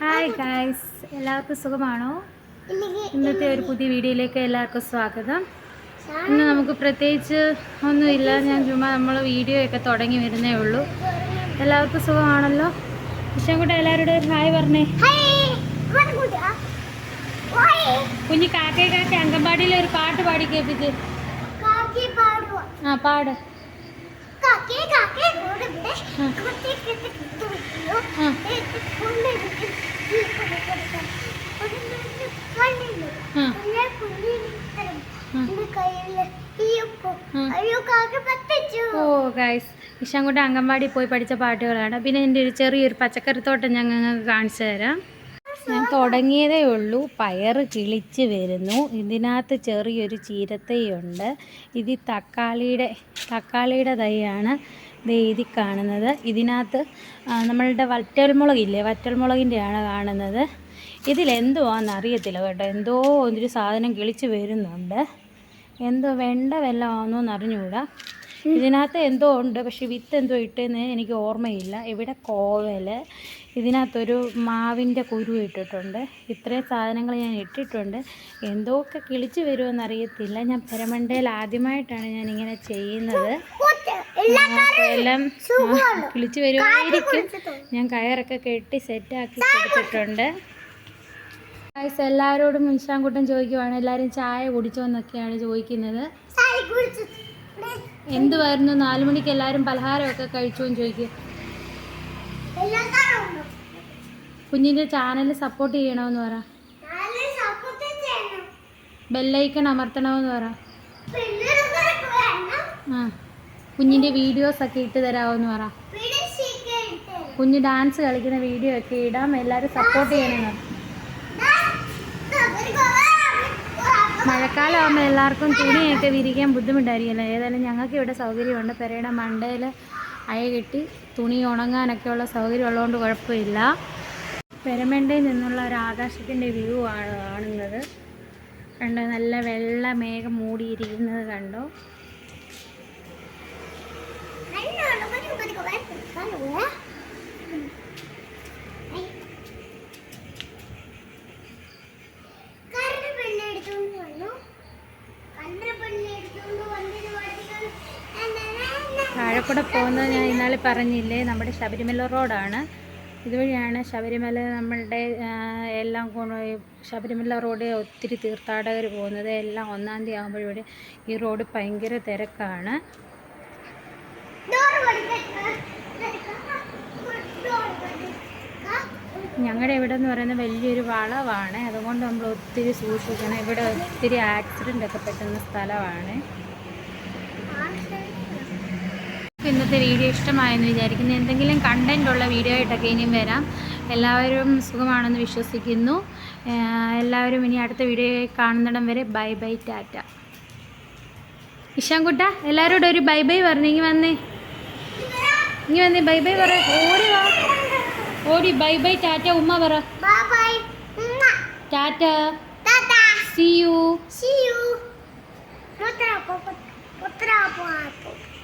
Hi guys എല്ലാവർക്കും സുഖമാണോ? ഇന്നത്തെ ഒരു പുതിയ വീഡിയോയിലേക്ക് എല്ലാവർക്കും സ്വാഗതം. ഇന്ന് നമുക്ക് പ്രത്യേകിച്ച് ഒന്നുമില്ല. ഞാൻ ചുമ്മാ നമ്മൾ വീഡിയോ ഒക്കെ തുടങ്ങി വരുന്നേ ഉള്ളൂ. എല്ലാവർക്കും സുഖമാണല്ലോ? ഇഷ്ടംകൂട്ട എല്ലാവരോടും ഒരു ഹായ് പറഞ്ഞേ. കുഞ്ഞി കാക്കേ കാക്ക അങ്കമ്പാടിയിലെ ഒരു പാട്ട് പാടി കേൾപ്പിച്ച് ആ പാട്. കാക്കേ ആ. ആ. ഓ ഗൈസ് ഇഷാൻകുട്ടി അംഗൻവാടി പോയി പഠിച്ച പാട്ടുകളാണ്. പിന്നെ എന്റെ ഒരു ചെറിയൊരു പച്ചക്കറിത്തോട്ടം ഞാൻ നിങ്ങൾക്ക് കാണിച്ചു തരാം. ഞാൻ തുടങ്ങിയതേ ഉള്ളൂ. പയർ കിളിച്ച് വരുന്നു. ഇതിനകത്ത് ചെറിയൊരു ചീരത്തൈയുണ്ട്. ഇത് തക്കാളിയുടെ തക്കാളിയുടെ തൈയാണ്. എഴുതി കാണുന്നത്. ഇതിനകത്ത് നമ്മളുടെ വറ്റൽമുളകില്ലേ? വറ്റൽമുളകിന്റെയാണ് കാണുന്നത്. ഇതിലെന്തുവാന്ന് അറിയത്തില്ല കേട്ടോ. എന്തോ ഒരു സാധനം കിളിച്ച് വരുന്നുണ്ട്. എന്തോ വെണ്ട വല്ലതാണോ എന്ന് അറിഞ്ഞുകൂടാ. ഇതിനകത്ത് എന്തോ ഉണ്ട് പക്ഷെ വിത്ത് എന്തോ ഇട്ടെന്ന് എനിക്ക് ഓർമ്മയില്ല. ഇവിടെ കോവൽ ഇതിനകത്തൊരു മാവിന്റെ കുരു ഇട്ടിട്ടുണ്ട്. ഇത്രയും സാധനങ്ങൾ ഞാൻ ഇട്ടിട്ടുണ്ട്. എന്തോ ഒക്കെ കിളിച്ച് വരുമെന്നറിയത്തില്ല ഞാൻ പെരമണ്ടയിൽ ആദ്യമായിട്ടാണ് ഞാൻ ഇങ്ങനെ ചെയ്യുന്നത്. എല്ലാം കിളിച്ച് വരുമായിരിക്കും ഞാൻ കയറൊക്കെ കെട്ടി സെറ്റാക്കി കൊടുത്തിട്ടുണ്ട്. ഗൈസ് എല്ലാവരോടും ഇൻഷാൻകുട്ടൻ ചോദിക്കുവാണ്. എല്ലാവരും ചായ കുടിച്ചോ. എന്നൊക്കെയാണ് ചോദിക്കുന്നത് എന്തുവായിരുന്നു? നാലു മണിക്ക് എല്ലാവരും പലഹാരമൊക്കെ കഴിച്ചോ എന്ന് ചോദിക്കും. കുഞ്ഞിന്റെ ചാനൽ സപ്പോർട്ട് ചെയ്യണമെന്ന് പറ. ബെല്ലൈക്കൺ അമർത്തണമെന്ന് പറ. ആ. കുഞ്ഞിന്റെ വീഡിയോസ് ഒക്കെ ഇട്ട് തരാമെന്ന് പറ. കുഞ്ഞ് ഡാൻസ് കളിക്കുന്ന വീഡിയോ ഒക്കെ ഇടാം. എല്ലാവരും സപ്പോർട്ട് ചെയ്യണേ. മഴക്കാലമാകുമ്പോൾ എല്ലാവർക്കും തുണിയൊക്കെ വിരിക്കാൻ ബുദ്ധിമുട്ടായിരിക്കുമല്ലോ. ഏതായാലും ഞങ്ങൾക്ക് ഇവിടെ സൗകര്യമുണ്ട്. പെരയുടെ മണ്ടയിൽ അയ കെട്ടി തുണി ഉണങ്ങാനൊക്കെയുള്ള സൗകര്യം ഉള്ളതുകൊണ്ട് കുഴപ്പമില്ല. പെരമണ്ടയിൽ നിന്നുള്ള ഒരു ആകാശത്തിന്റെ വ്യൂ ആണ് കാണുന്നത്. കണ്ടോ? നല്ല വെള്ള മേഘം മൂടിയിരിക്കുന്നത് കണ്ടോ? താഴെക്കൂടെ പോകുന്നത് ഞാൻ ഇന്നാളെ പറഞ്ഞില്ലേ നമ്മുടെ ശബരിമല റോഡാണ്. ഇതുവഴിയാണ് ശബരിമല നമ്മളുടെ എല്ലാം ശബരിമല റോഡ് ഒത്തിരി തീർത്ഥാടകർ പോകുന്നത്. എല്ലാം ഒന്നാം തീയതി ആകുമ്പോഴിവിടെ ഈ റോഡ് ഭയങ്കര തിരക്കാണ്. ഞങ്ങളുടെ ഇവിടെ എന്ന് പറയുന്നത് വലിയൊരു വളവാണ്. അതുകൊണ്ട് നമ്മൾ ഒത്തിരി സൂക്ഷിക്കണം. ഇവിടെ ഒത്തിരി ആക്സിഡന്റ് ഒക്കെ പറ്റുന്ന സ്ഥലമാണ് ഇന്നത്തെ വീഡിയോ ഇഷ്ടമായെന്ന് വിചാരിക്കുന്നു. എന്തെങ്കിലും കണ്ടന്റ് ഉള്ള വീഡിയോ ആയിട്ടൊക്കെ ഇനിയും വരാം. എല്ലാവരും സുഖമാണെന്ന് വിശ്വസിക്കുന്നു. എല്ലാവരും ഇനി അടുത്ത വീഡിയോ കാണുന്നിടം വരെ ബൈ ബൈ ടാറ്റ. ഇഷാൻകുട്ട എല്ലാവരോടും ഒരു ബൈ ബൈ പറഞ്ഞു ഇങ്ങി വന്നേ. ഇങ്ങി വന്നേ ബൈ ബൈ പറ. ഓടി വാ. ഓടി ബൈ ബൈ ടാറ്റ ഉമ്മ പറ. Tata. See you See you. Potrapo, potrapo, potrapo.